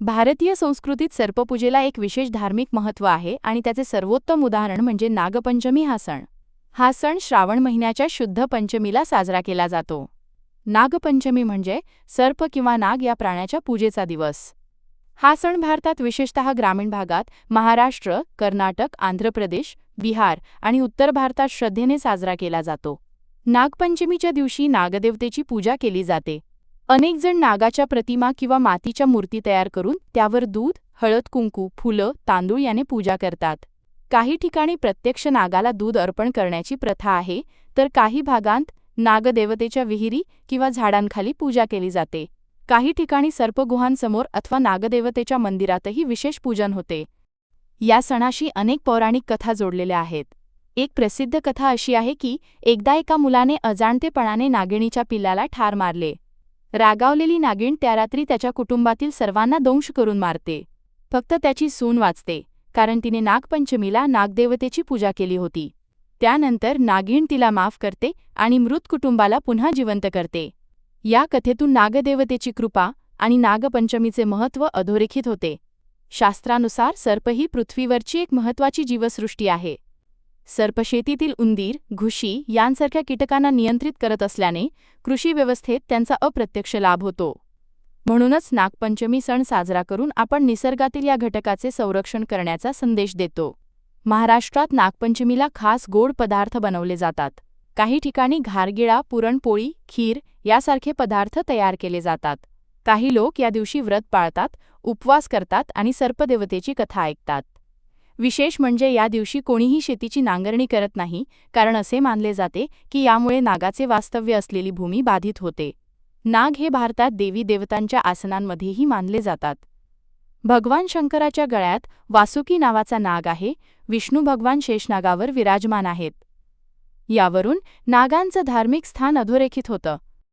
भारतीय संस्कृतीत सर्पपूजेला एक विशेष धार्मिक महत्त्व आहे आणि त्याचे सर्वोत्तम उदाहरण म्हणजे नागपंचमी हा सण. हा सण श्रावण महिन्याच्या शुद्ध पंचमीला साजरा केला जातो. नागपंचमी म्हणजे सर्प किंवा नाग या प्राण्याच्या पूजेचा दिवस. हा सण भारतात विशेषतः ग्रामीण भागात महाराष्ट्र कर्नाटक आंध्र प्रदेश बिहार आणि उत्तर भारतात श्रद्धेने साजरा केला जातो. नागपंचमीच्या दिवशी नागदेवतेची पूजा केली जाते. अनेकजण नागाच्या प्रतिमा किंवा मातीच्या मूर्ती तयार करून त्यावर दूध हळद कुंकू फुलं तांदूळ याने पूजा करतात. काही ठिकाणी प्रत्यक्ष नागाला दूध अर्पण करण्याची प्रथा आहे तर काही भागांत नागदेवतेच्या विहिरी किंवा झाडांखाली पूजा केली जाते. काही ठिकाणी सर्पगुहांसमोर अथवा नागदेवतेच्या मंदिरातही विशेष पूजन होते. या सणाशी अनेक पौराणिक कथा जोडलेल्या आहेत. एक प्रसिद्ध कथा अशी आहे की एकदा एका मुलाने अजाणतेपणाने नागिणीच्या पिल्लाला ठार मारले. रागावलेली नागिण त्या रात्री त्याच्या कुटुंबातील सर्वांना दंश करून मारते. फक्त त्याची सून वाचते कारण तिने नागपंचमीला नागदेवतेची पूजा केली होती. त्यानंतर नागिण तिला माफ करते आणि मृत कुटुंबाला पुन्हा जिवंत करते. या कथेतून नागदेवतेची कृपा आणि नागपंचमीचे महत्त्व अधोरेखित होते. शास्त्रानुसार सर्प ही पृथ्वीवरची एक महत्त्वाची जीवसृष्टी आहे. सर्पशेतीतील उंदीर घुशी यांसारख्या कीटकांना नियंत्रित करत असल्याने कृषी व्यवस्थेत त्यांचा अप्रत्यक्ष लाभ होतो. म्हणूनच नागपंचमी सण साजरा करून आपण निसर्गातील या घटकाचे संरक्षण करण्याचा संदेश देतो. महाराष्ट्रात नागपंचमीला खास गोड पदार्थ बनवले जातात. काही ठिकाणी घारगिळा पुरणपोळी खीर यासारखे पदार्थ तयार केले जातात. काही लोक या दिवशी व्रत पाळतात उपवास करतात आणि सर्पदेवतेची कथा ऐकतात. विशेष म्हणजे या दिवशी कोणीही शेतीची नांगरणी करत नाही कारण असे मानले जाते की यामुळे नागाचे वास्तव्य असलेली भूमी बाधित होते. नाग हे भारतात देवी देवतांच्या आसनांमध्येही मानले जातात. भगवान शंकराच्या गळ्यात वासुकी नावाचा नाग आहे विष्णू भगवान शेषनागावर विराजमान आहेत. यावरून नागांचं धार्मिक स्थान अधोरेखित होतं.